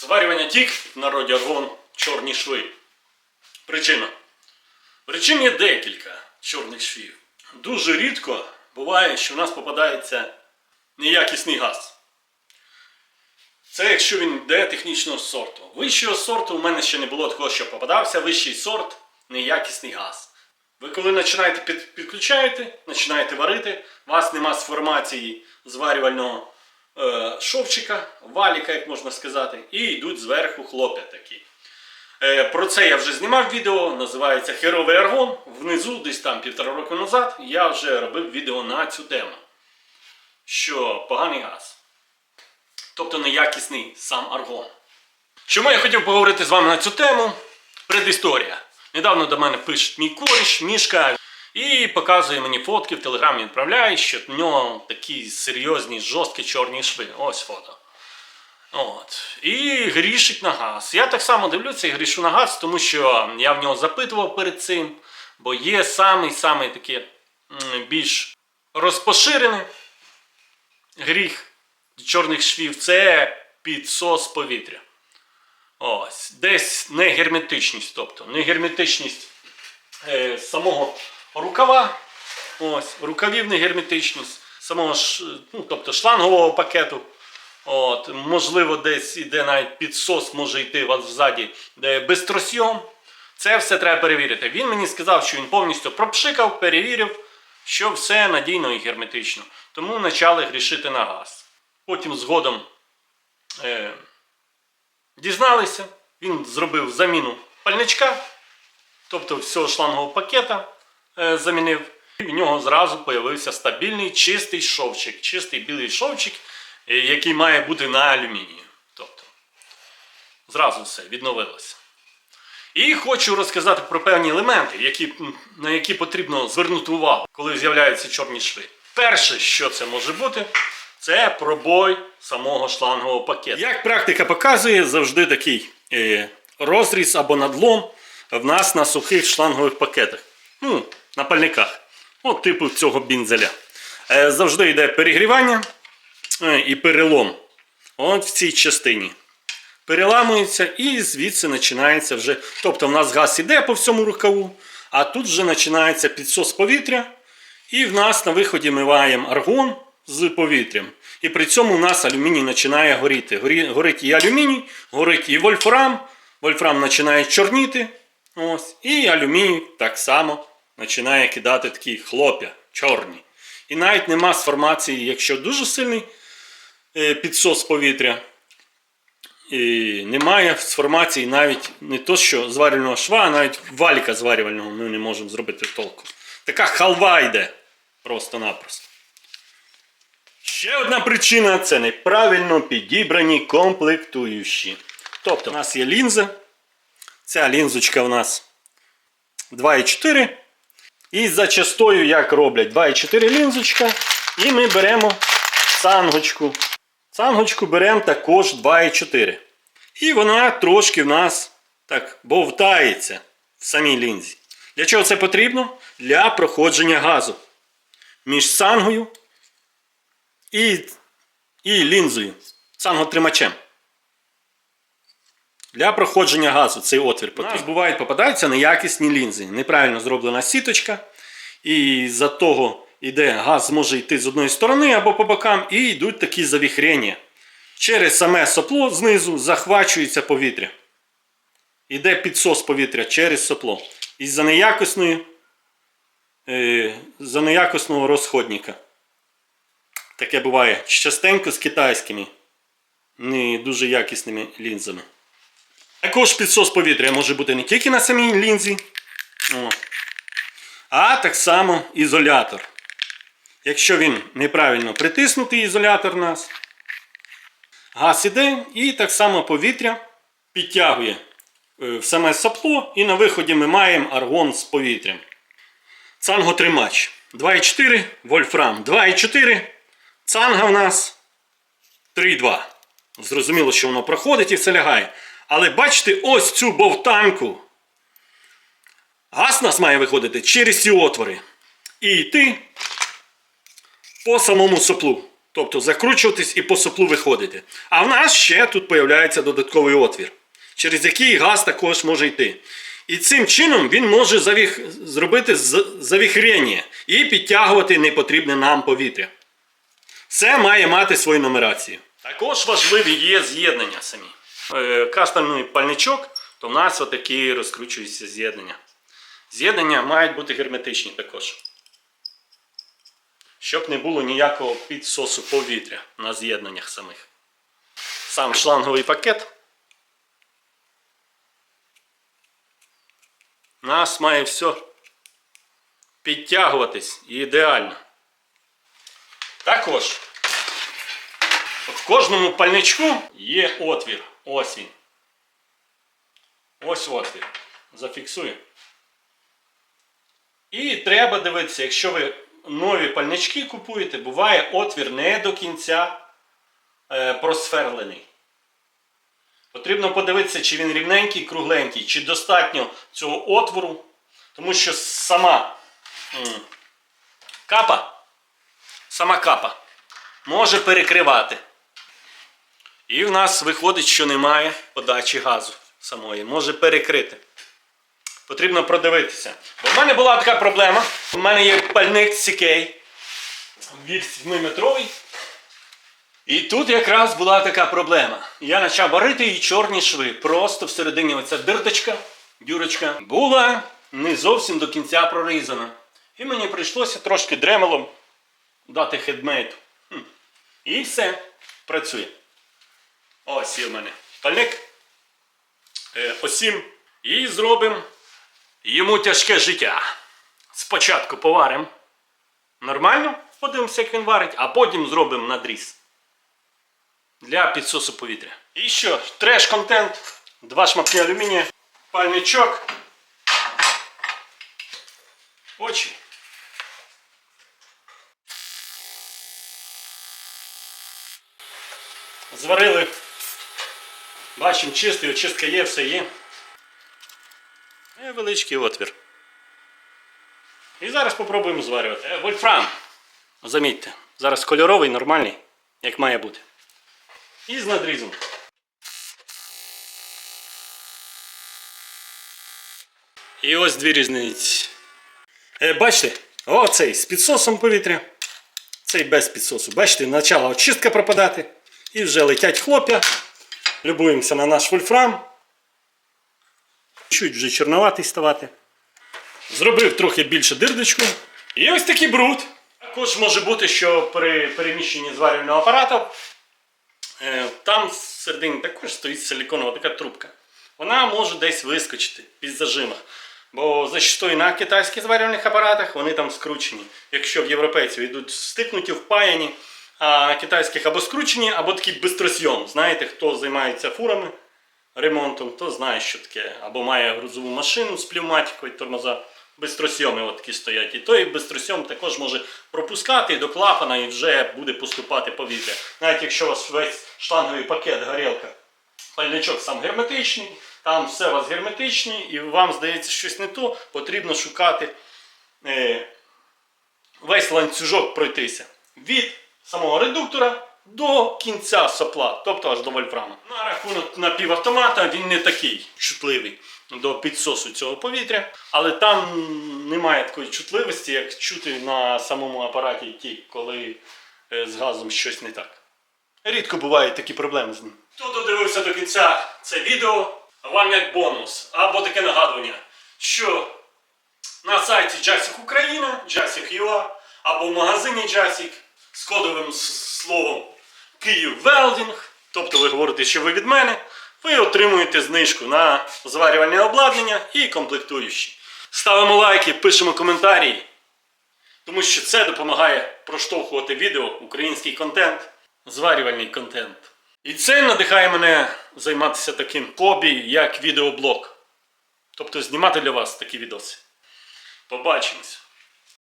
Зварювання тік в народі аргон чорні шви. Причина. Причин є декілька чорних швів. Дуже рідко буває, що в нас попадається неякісний газ. Це якщо він йде технічного сорту. Вищого сорту у мене ще не було такого, що попадався вищий сорт, неякісний газ. Ви коли починаєте під, підключаєте, починаєте варити, у вас нема з формації зварювального е, шовчика, валіка, як можна сказати, і йдуть зверху хлоп'я такі. Е, про це я вже знімав відео, називається Херовий аргон. Внизу, десь там півтора року назад, я вже робив відео на цю тему. Що поганий газ. Тобто неякісний сам аргон. Чому я хотів поговорити з вами на цю тему? Предісторія. Недавно до мене пише мій коріш, мішка, і показує мені фотки в телеграмі відправляє, що в нього такі серйозні, жорсткі чорні шви. Ось фото. От. І грішить на газ. Я так само дивлюся і грішу на газ, тому що я в нього запитував перед цим, бо є самий-самий такий більш розпоширений гріх чорних швів це підсос повітря. Ось. Десь негерметичність, тобто негерметичність е, самого рукава. Ось, рукавів негерметичність, самого ш, ну, тобто шлангового пакету. От, можливо, десь іде навіть підсос, може йти вас ззаді де безтросйом. Це все треба перевірити. Він мені сказав, що він повністю пропшикав, перевірив, що все надійно і герметично. Тому почали грішити на газ. Потім згодом е, дізналися, він зробив заміну пальничка, тобто всього шлангового пакета замінив. І в нього зразу з'явився стабільний чистий шовчик, чистий білий шовчик, е, який має бути на алюмінії. Тобто, зразу все відновилося. І хочу розказати про певні елементи, які, на які потрібно звернути увагу, коли з'являються чорні шви. Перше, що це може бути, це пробой самого шлангового пакету. Як практика показує, завжди такий е, розріз або надлом в нас на сухих шлангових пакетах. Ну, на пальниках. От типу цього бінзеля. Е, завжди йде перегрівання е, і перелом. От в цій частині переламується і звідси починається вже. Тобто в нас газ іде по всьому рукаву, а тут вже починається підсос повітря. І в нас на виході ми маємо аргон з повітрям. І при цьому у нас алюміній починає горіти. Горить і алюміній, горить і вольфрам. Вольфрам починає чорніти. Ось. І алюміній так само починає кидати такі хлоп'я чорні. І навіть нема з формації, якщо дуже сильний е, підсос повітря, і немає з формації навіть не то, що зварювального шва, а навіть валіка зварювального ми не можемо зробити толку. Така халва йде просто-напросто. Ще одна причина це неправильно підібрані комплектуючі. Тобто, у нас є лінза. Ця лінзочка у нас 2,4. І за частотою, як роблять 2,4 лінзочка. І ми беремо цангочку. Цангочку беремо також 2,4. І вона трошки в нас так бовтається в самій лінзі. Для чого це потрібно? Для проходження газу між цангою і, і лінзою, цанготримачем. Для проходження газу цей отвір потрібен. У нас бувають попадаються неякісні лінзи. Неправильно зроблена сіточка. І за того іде газ може йти з одної сторони або по бокам, і йдуть такі завіхрення. Через саме сопло знизу захвачується повітря. Іде підсос повітря через сопло. Із-за неякісної, е, за неякісного розходника. Таке буває частенько з китайськими, не дуже якісними лінзами. Також підсос повітря може бути не тільки на самій лінзі, о, а так само ізолятор. Якщо він неправильно притиснутий ізолятор у нас, газ іде і так само повітря підтягує е, в саме сопло, і на виході ми маємо аргон з повітрям. Цанготримач 2,4, вольфрам 2,4. Цанга в нас 3,2. Зрозуміло, що воно проходить і все лягає. Але бачите, ось цю бовтанку. Газ нас має виходити через ці отвори. І йти по самому соплу. Тобто закручуватись і по соплу виходити. А в нас ще тут появляється додатковий отвір, через який газ також може йти. І цим чином він може завіх... зробити завіхрення і підтягувати непотрібне нам повітря. Це має мати свою нумерацію. Також важливі є з'єднання самі. Е, Кастомний пальничок, то в нас отакі розкручуються з'єднання. З'єднання мають бути герметичні також. Щоб не було ніякого підсосу повітря на з'єднаннях самих. Сам шланговий пакет. У нас має все підтягуватись ідеально. Також в кожному пальничку є отвір. Ось він. Ось отвір. Зафіксую. І треба дивитися, якщо ви нові пальнички купуєте, буває отвір не до кінця е, просверлений. Потрібно подивитися, чи він рівненький, кругленький, чи достатньо цього отвору. Тому що сама капа, сама капа може перекривати. І в нас виходить, що немає подачі газу самої, може перекрити. Потрібно продивитися. Бо в мене була така проблема. У мене є пальник CK від 7-метровий. І тут якраз була така проблема. Я почав варити і чорні шви. Просто всередині оця дирдочка, дюрочка, була не зовсім до кінця прорізана. І мені прийшлося трошки дремелом дати хедмейту. І все, працює. Ось є в мене пальник. Е, осім. І зробимо йому тяжке життя. Спочатку поваримо нормально, подивимося, як він варить, а потім зробимо надріз для підсосу повітря. І що? Треш-контент, два шматки алюмінія, пальничок, очі. Зварили. Бачимо, чистий, очистка є, все є. Невеличкий отвір. І зараз спробуємо зварювати. Е, Вольфрам. Замітьте, зараз кольоровий, нормальний, як має бути. І з надрізом. І ось дві різниці. Е, бачите, оцей з підсосом повітря. Цей без підсосу. Бачите, почала очистка пропадати. І вже летять хлоп'я. Любуємося на наш вольфрам. Чуть вже чорноватий ставати. Зробив трохи більше дирдочку. І ось такий бруд. Також може бути, що при переміщенні зварювального апарату е, там всередині також стоїть силіконова така трубка. Вона може десь вискочити під зажимах. Бо зачастую на китайських зварювальних апаратах вони там скручені. Якщо в європейців йдуть стикнуті, впаяні, китайських або скручені, або такий бистросйом. Знаєте, хто займається фурами ремонтом, то знає, що таке. Або має грузову машину з пневматикою, тормоза. Бистросйоми от такі стоять. І той бистросйом також може пропускати до клапана і вже буде поступати повітря. Навіть якщо у вас весь шланговий пакет, горілка, пальничок сам герметичний, там все у вас герметичне, і вам здається щось не то, потрібно шукати е, весь ланцюжок пройтися. Від самого редуктора до кінця сопла, тобто аж до вольфрама. На рахунок напівавтомата він не такий чутливий до підсосу цього повітря, але там немає такої чутливості, як чути на самому апараті ті, коли е, з газом щось не так. Рідко бувають такі проблеми з ним. Хто додивився до кінця це відео, вам як бонус або таке нагадування, що на сайті Jasik Україна, Jasik.ua або в магазині Jasik з кодовим словом Київ Велдінг, тобто ви говорите, що ви від мене, ви отримуєте знижку на зварювальне обладнання і комплектуючі. Ставимо лайки, пишемо коментарі, тому що це допомагає проштовхувати відео, український контент, зварювальний контент. І це надихає мене займатися таким хобі, як відеоблог. Тобто знімати для вас такі відоси. Побачимось!